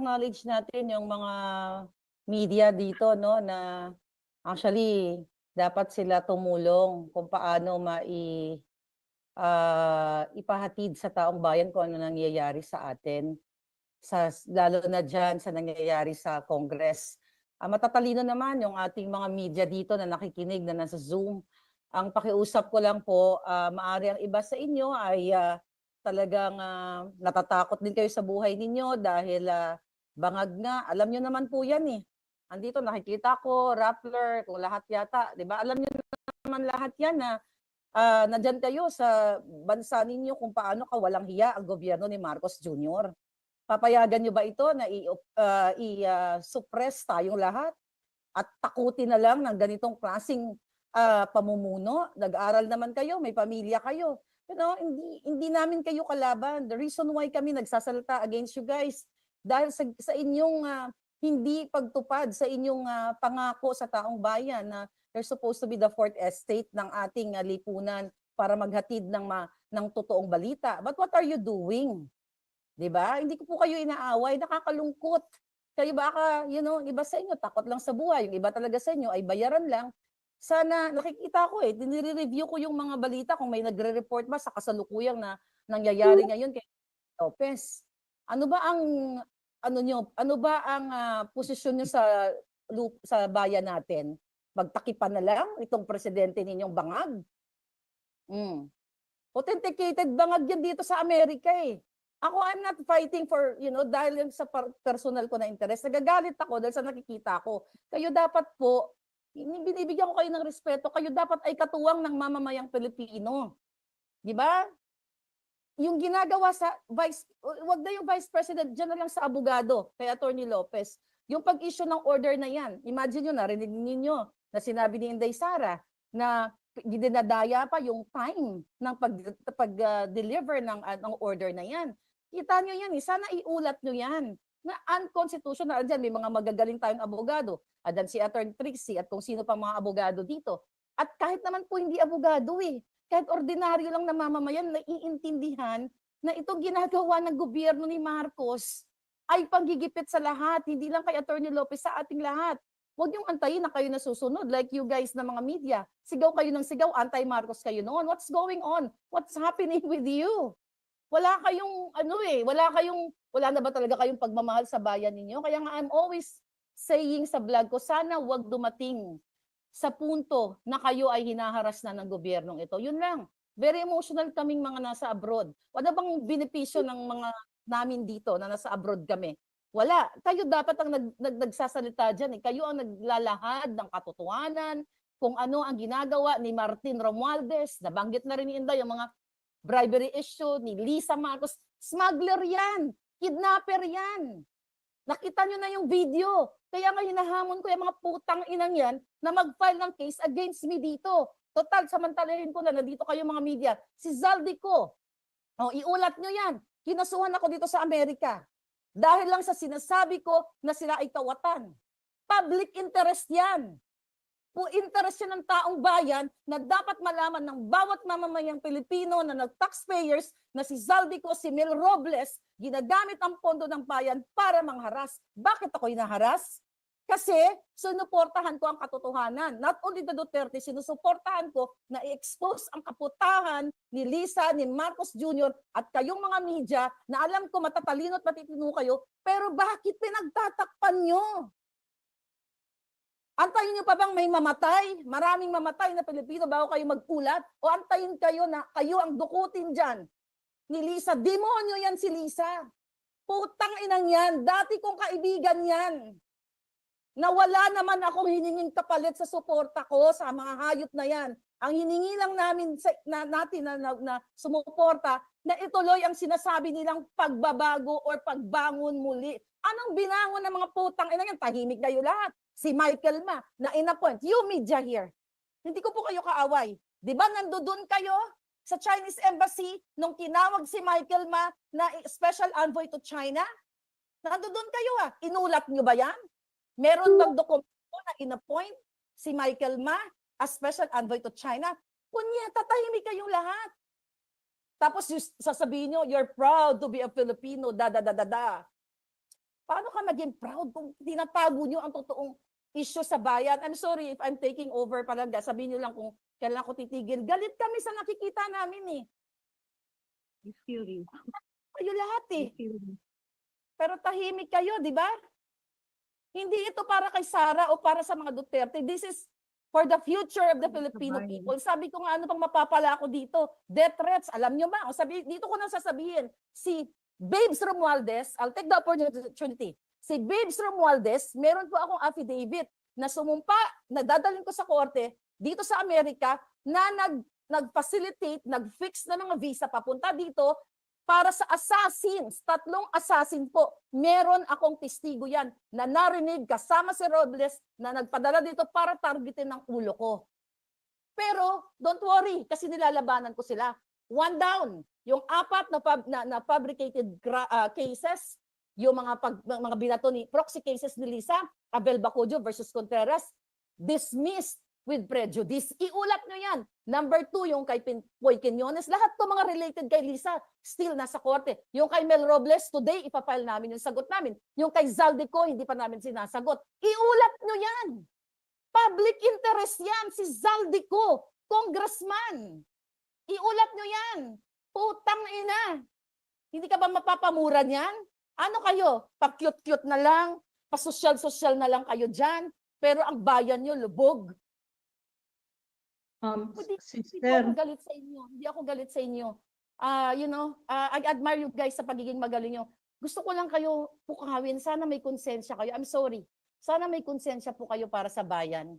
acknowledge natin yung mga media dito, no, na actually dapat sila tumulong kung paano mai ah, ipahatid sa taong bayan kung ano nangyayari sa atin. Sa, lalo na dyan sa nangyayari sa Congress. Ah, matatalino naman yung ating mga media dito na nakikinig na nasa Zoom. Ang pakiusap ko lang po, ah, maari ang iba sa inyo ay ah, talagang ah, natatakot din kayo sa buhay ninyo dahil ah, bangag nga. Alam nyo naman po yan eh. Andito nakikita ko, Rappler, kung lahat yata, di ba? Alam nyo naman lahat yan na ah, nandyan kayo sa bansa ninyo kung paano kawalang hiya ang gobyerno ni Marcos Jr. Papayagan nyo ba ito na ah, i-suppress tayong lahat at takutin na lang ng ganitong klasing ah, pamumuno? Nag-aral naman kayo, may pamilya kayo. You know, hindi, hindi namin kayo kalaban. The reason why kami nagsasalita against you guys, dahil sa, sa inyong ah, hindi pagtupad sa inyong ah, pangako sa taong bayan na they're supposed to be the fourth estate ng ating ah, lipunan para maghatid ng ma, ng totoong balita. But what are you doing? 'Di ba? Hindi ko po kayo inaaway, nakakalungkot. Kayo baka, you know, iba sa inyo takot lang sa buhay, yung iba talaga sa inyo ay bayaran lang. Sana nakikita ko eh, dinire-review ko yung mga balita kung may nagre-report ba sa kasalukuyang na nangyayari ngayon kay Lopez. Ano ba ang ano nyo, ano ba ang ah, posisyon nyo sa sa bayan natin? Magtakipan na lang itong presidente ninyong bangag? Mm. Authenticated bangag yan dito sa Amerika eh. Ako, I'm not fighting for, you know, dahil sa personal ko na interest. Nagagalit ako dahil sa nakikita ko. Kayo dapat po, ini- binibigyan ko kayo ng respeto, kayo dapat ay katuwang ng mamamayang Pilipino. Di ba? Yung ginagawa sa vice, wag na yung vice president, dyan na lang sa abogado, kay Attorney Lopez. Yung pag-issue ng order na yan, imagine nyo, narinig ninyo na sinabi ni Inday Sara na dinadaya pa yung time ng pag, pag-deliver ng, ah, ng order na yan. Kita nyo yan, eh. sana iulat nyo yan na unconstitutional. Diyan, may mga magagaling tayong abogado. Adan si Attorney Trixie at kung sino pa mga abogado dito. At kahit naman po hindi abogado eh, kahit ordinaryo lang na mamamayan, naiintindihan na itong ginagawa ng gobyerno ni Marcos ay panggigipit sa lahat, hindi lang kay Attorney Lopez, sa ating lahat. Huwag niyong antayin na kayo nasusunod like you guys na mga media. Sigaw kayo ng sigaw, anti-Marcos kayo noon. What's going on? What's happening with you? Wala kayong, ano eh, wala kayong, wala na ba talaga kayong pagmamahal sa bayan ninyo? Kaya nga I'm always saying sa vlog ko, sana wag dumating sa punto na kayo ay hinaharas na ng gobyernong ito. Yun lang. Very emotional kaming mga nasa abroad. Wala bang benepisyo ng mga namin dito na nasa abroad kami? Wala. Kayo dapat ang nag, nag, nagsasalita dyan. Eh. Kayo ang naglalahad ng katotohanan, kung ano ang ginagawa ni Martin Romualdez. Nabanggit na rin ni Inday yung mga bribery issue ni Lisa Marcos. Smuggler yan. Kidnapper yan. Nakita nyo na yung video. Kaya nga hinahamon ko yung mga putang inang yan na mag-file ng case against me dito. Total, samantalahin ko na nandito kayo mga media. Si Zaldico, oh, iulat nyo yan. Kinasuhan ako dito sa Amerika. Dahil lang sa sinasabi ko na sila ay kawatan. Public interest yan. Po interest ng taong bayan na dapat malaman ng bawat mamamayang Pilipino na nag-taxpayers na si Zaldico, si Mel Robles, ginagamit ang pondo ng bayan para mangharas. Bakit ako hinaharas? Kasi sinuportahan ko ang katotohanan. Not only the Duterte, sinusuportahan ko na i-expose ang kaputahan ni Lisa, ni Marcos Jr. at kayong mga media na alam ko matatalino at matitino kayo, pero bakit pinagtatakpan nyo? Antayin nyo pa bang may mamatay? Maraming mamatay na Pilipino bago kayo magkulat? O antayin kayo na kayo ang dukutin dyan ni Lisa? Demonyo yan si Lisa. Putang inang yan. Dati kong kaibigan yan na wala naman akong hiningin kapalit sa suporta ko sa mga hayop na yan. Ang hiningi lang namin sa, na, natin na, na, na sumuporta na ituloy ang sinasabi nilang pagbabago or pagbangon muli. Anong binangon ng mga putang ina yan? Tahimik kayo lahat. Si Michael Ma, na in-appoint. You media here. Hindi ko po kayo kaaway. Di ba nandoon kayo sa Chinese Embassy nung tinawag si Michael Ma na special envoy to China? Nandoon kayo ah. Inulat nyo ba yan? Meron bang dokumento na in-appoint si Michael Ma as special envoy to China? Kunya, tatahimik kayong lahat. Tapos sasabihin nyo, you're proud to be a Filipino, da da da da da. Paano ka maging proud kung tinatago nyo ang totoong issue sa bayan? I'm sorry if I'm taking over talaga. Sabihin nyo lang kung kailan ako titigil. Galit kami sa nakikita namin eh. I feel you. Kayo lahat eh. Pero tahimik kayo, di ba? Hindi ito para kay Sara o para sa mga Duterte. This is for the future of the Filipino people. Sabi ko nga, ano pang mapapala ako dito? Death threats, alam nyo ba? O sabi, dito ko nang sasabihin, si Babes Romualdez, I'll take the opportunity. Si Babes Romualdez, meron po akong affidavit na sumumpa, na dadalhin ko sa korte dito sa Amerika na nag nag-facilitate, nag-fix na mga visa papunta dito para sa assassins, tatlong assassin po. Meron akong testigo yan na narinig kasama si Robles na nagpadala dito para targetin ng ulo ko. Pero don't worry kasi nilalabanan ko sila. One down. Yung apat na, pub, na, na fabricated ah, cases, yung mga pag, mga binato ni proxy cases ni Lisa, Abel Bacodio versus Contreras, dismissed with prejudice. Iulat nyo yan. Number two, yung kay Poy Quinones, lahat to mga related kay Lisa, still nasa korte. Yung kay Mel Robles, today, ipapile namin yung sagot namin. Yung kay Zaldico, hindi pa namin sinasagot. Iulat nyo yan. Public interest yan, si Zaldico, congressman. Iulat nyo yan. Putang ina. Hindi ka ba mapapamura niyan? Ano kayo? Pa-cute-cute na lang? Pa-social-social na lang kayo dyan? Pero ang bayan nyo, lubog. Um, Hindi, hindi sister, ako galit sa inyo. Hindi ako galit sa inyo. Ah, you know, ah, I admire you guys sa pagiging magaling nyo. Gusto ko lang kayo pukawin. Sana may konsensya kayo. I'm sorry. Sana may konsensya po kayo para sa bayan.